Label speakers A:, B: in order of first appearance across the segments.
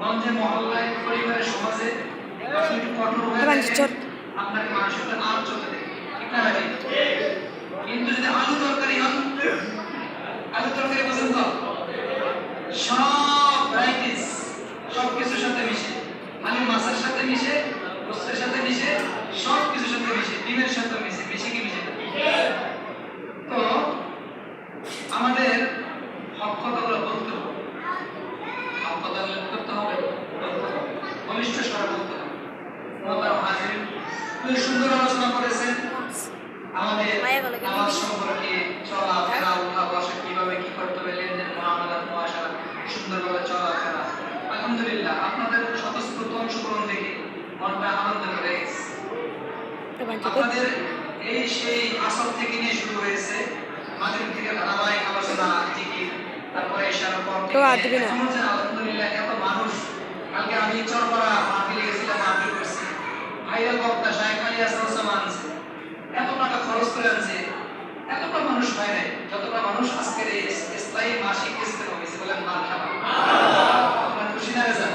A: গঞ্জে মহল্লায় পরিবারের সমাজে আপনি একটু কঠোর হয়ে। আপনাকে মানুষের সাথে আর চলে দেবে ঠিক না কিন্তু যদি আলু তরকারি হন আলু তরকারি তো সব ভ্যারাইটিস সব কিছুর সাথে মিশে। মানে মাছের সাথে মিশে গোস্তের সাথে মিশে সব কিছুর সাথে মিশে ডিমের সাথে মিশে মিশে কি মিশে না? তো আমাদের হক কথাগুলো বলতে হবে হক কথা করতে হবে বলতে হবে ঘনিষ্ঠ স্বরে বলতে হবে মোহতারাম হাজির খুবই সুন্দর আলোচনা করেছেন। আমাদের নামাজ? সম্পর্কে চলাফেরা উঠা বসা কীভাবে কি করতে হবে লেনদেন মহামালাত মহাশা সুন্দরভাবে চলাফেরা আলহামদুলিল্লাহ আপনাদের স্বতঃস্ফূর্ত অংশগ্রহণ দেখে মনটা আনন্দ হয়ে আপনাদের এই সেই আসর থেকে নিয়ে শুরু হয়েছে। মাঝের থেকে ধারাবাহিক আলোচনা জিকির তারপরে এশার পর আলহামদুলিল্লাহ এত মানুষ। কালকে আমি চরপাড়া ভাইরাল বক্তা শাহেখ আলী হাসান ওসামা আনছে এত টাকা খরচ করে আনছে। এতটা মানুষ হয় নাই। যতটা মানুষ আজকের এই ইসলামী মাসিক ইস্তেমা হয়েছে বলেন মারহাবা আপনারা খুশি না গেছেন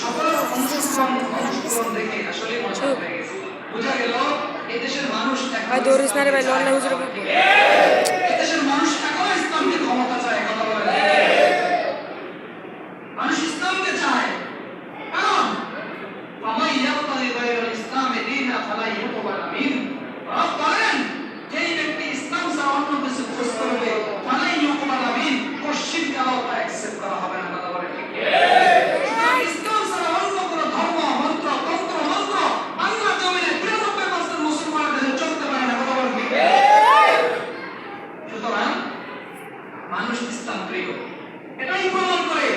A: সকলের অংশগ্রহণ অংশগ্রহণ দেখে আসলে মজা হয়ে গেছে। বোঝা গেল এই দেশের মানুষ
B: ভাই দৌড়িস না রে ভাই হুজুর
A: মানুষ ইসলাম প্রিয় এটাই প্রমাণ করে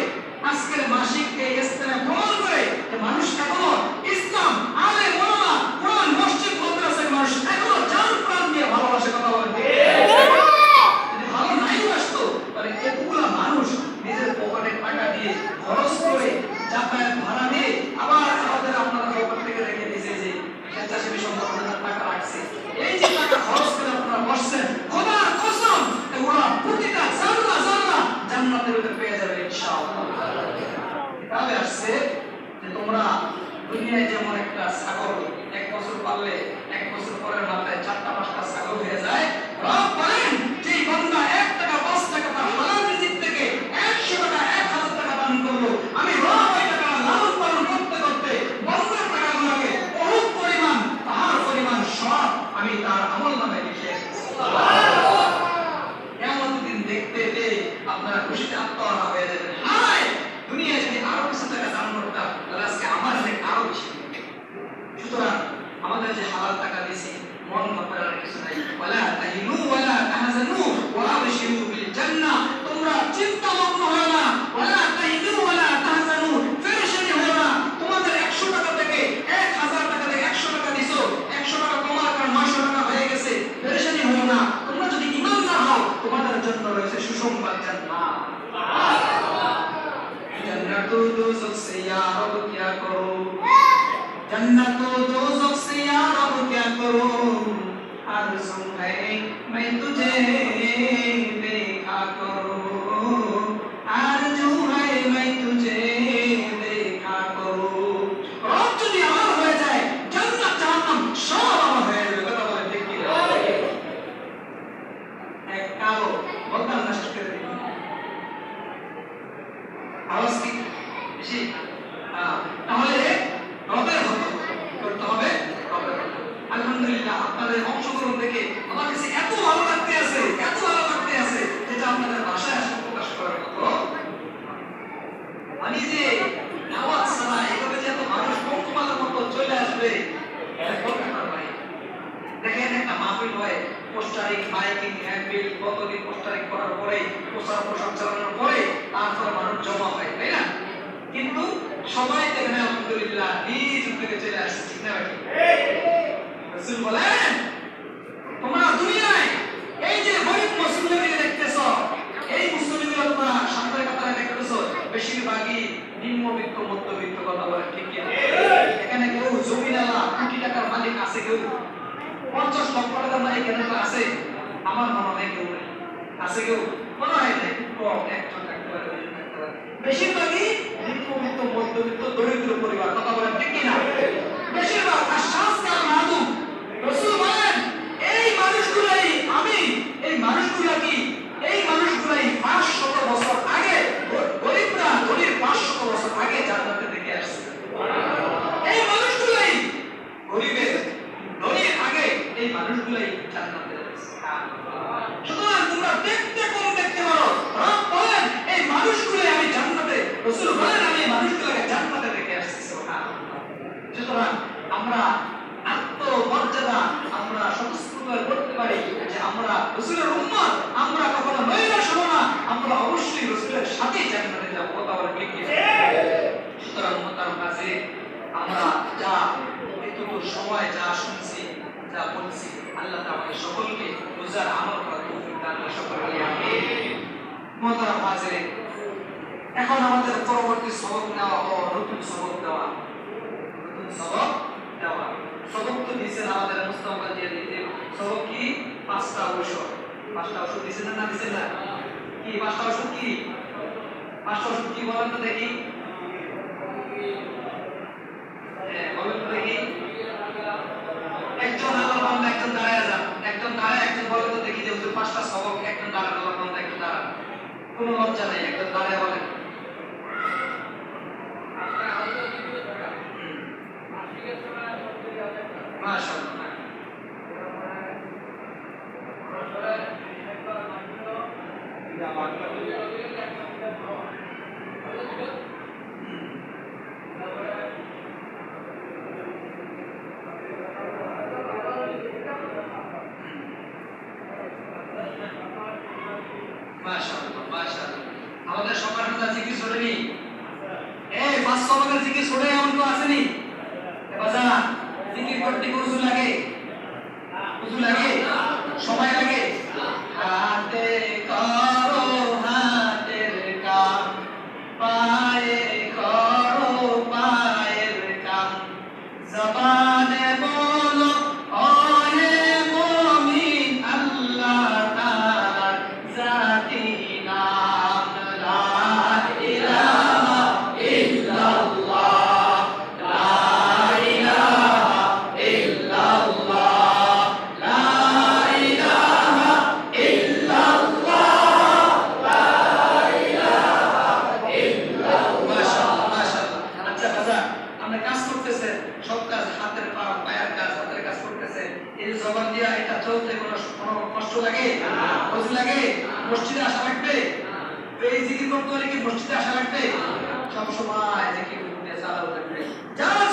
A: আজকের মাসিক এই ইস্তেমা প্রমাণ করে যে মানুষ এখনও ইসলাম আলে মোলামা কোরআন মসজিদ মাদ্রাসার মানুষ এখনও জান প্রাণ দিয়ে ভালোবাসে কথা বলে যদি ভালো নাই বাসতো তাহলে এতগুলা মানুষ নিজের পকেটে টাকা দিয়ে খরচ করে যাতায়াত ভাড়া দিয়ে আবার আমাদের আপনারা পকেট থেকে রেখে দিয়েছে যে স্বেচ্ছাসেবী সংগঠনের টাকা রাখছে এই যে টাকা খরচ করে আপনারা বসছেন খোদার কসম এগুলা প্রতিটা জানলা জানলা জান্নাতের ভিতরে পেয়ে যাবে ইনশাআল্লাহ কিতাবে আসছে যে তোমরা দুনিয়ায় যেমন একটা ছাগল, এক বছর পাললে এক বছর পরের মাথায় চারটা পাঁচটা ছাগল হয়ে যায়। আপনাদের অংশগ্রহণ দেখে আমার কাছে এত ভালো লাগতে আছে এত ভালো লাগতে আছে যেটা আপনাদের ভাষায় আসলে প্রকাশ করার মতো মানে যে আওয়াজ ছাড়া এভাবে যে এত মানুষ পঙ্কমালার মতো চলে আসবে এটা কল্পনা করা ভাই দেখেন একটা হয়ে পোস্টারিং মাইকিং হ্যান্ডবিল কতদিন পোস্টারিং করার পরে প্রচার প্রসার চালানোর পরে তারপর মানুষ জমা হয় তাই না? কিন্তু সবাই দেখেন আলহামদুলিল্লাহ নিজ উদ্যোগে চলে আসছে ঠিক না রাসূল বলেন তোমরা দুনিয়ায় এই যে গরিব মুসলিমদের দেখতেছ এই মুসলিমগুলো তোমরা সামনের কাতারে দেখতেছ বেশিরভাগই নিম্নবিত্ত মধ্যবিত্ত কথা বলে ঠিক কি না? এখানে কেউ জমিনালা কোটি টাকার মালিক আছে কেউ পঞ্চাশ এখানে কেউ আছে আমার মনে হয় কেউ নেই আছে কেউ মনে হয় নাই কম একজন বেশিরভাগই নিম্নবিত্ত মধ্যবিত্ত দরিদ্র পরিবার, কথা বলেন ঠিক কিনা? বেশিরভাগ, আর সংস্কার মাদুম রসুল বলেন এই মানুষগুলাই আমি এই মানুষগুলা কি এই মানুষগুলাই পাঁচ শত বছর আগে গ- গরিবরা ধনীর পাঁচ শত বছর আগে জান্নাতে দেখে আসছে এই মানুষগুলাই গরিবের ধনীর আগে এই মানুষগুলাই জান্নাতে দেখছে সুতরাং তোমরা দেখতে কম দেখতে পারো রব বলেন এই মানুষগুলাই আমি জান্নাতে রসুল বলেন আমি এই মানুষগুলোকে জান্নাতে দেখে আসছি সুবহানাল্লাহ। সুতরাং আমরা আত্মমর্যাদা আমরা স্বতঃস্ফূর্তভাবে বলতে পারি যে আমরা রসুলের উম্মত আমরা কখনো নইলে শোনো না আমরা অবশ্যই রসুলের সাথে জান্নাতে যাব কথা বলে ঠিক সুতরাং উম্মতার কাছে আমরা যা এতটুকু সময় যা শুনছি যা বলছি আল্লাহ আমাদের সকলকে বুঝার আমল করার তৌফিক দান করে সকলকে উম্মতার মাঝে এখন আমাদের পরবর্তী সবক নেওয়া ও নতুন সবক দেওয়া নতুন সবক দেওয়া। সবক তো দিয়েছেন আমাদের মুস্তাফা দিয়ে দিতে সবক কি? পাঁচটা ঔষধ। পাঁচটা ওষুধ দিয়েছেন না দিয়েছেন না? কি পাঁচটা ওষুধ কি? পাঁচটা ওষুধ কি বলেন তো দেখি। হ্যাঁ, একজন আল্লাহ বান্দা একজন দাঁড়ায় যান। একজন দাঁড়ায় একজন বলেন তো দেখি যে পাঁচটা সবক একজন দাঁড়ান আল্লাহ বান্দা একজন দাঁড়ান। কোনো লজ্জা নেই একজন দাঁড়ায় পাঁচ দিকে জিকির এমন কেউ আসেনি? এই জবান দিয়া এটা চলতে কোনো কোনো কষ্ট লাগে? কষ্ট লাগে? মসজিদে আসা লাগবে? এই জিকির করতে হলে কি মসজিদে আসা লাগবে? সব সময় জিকির করতে লাগবে যারা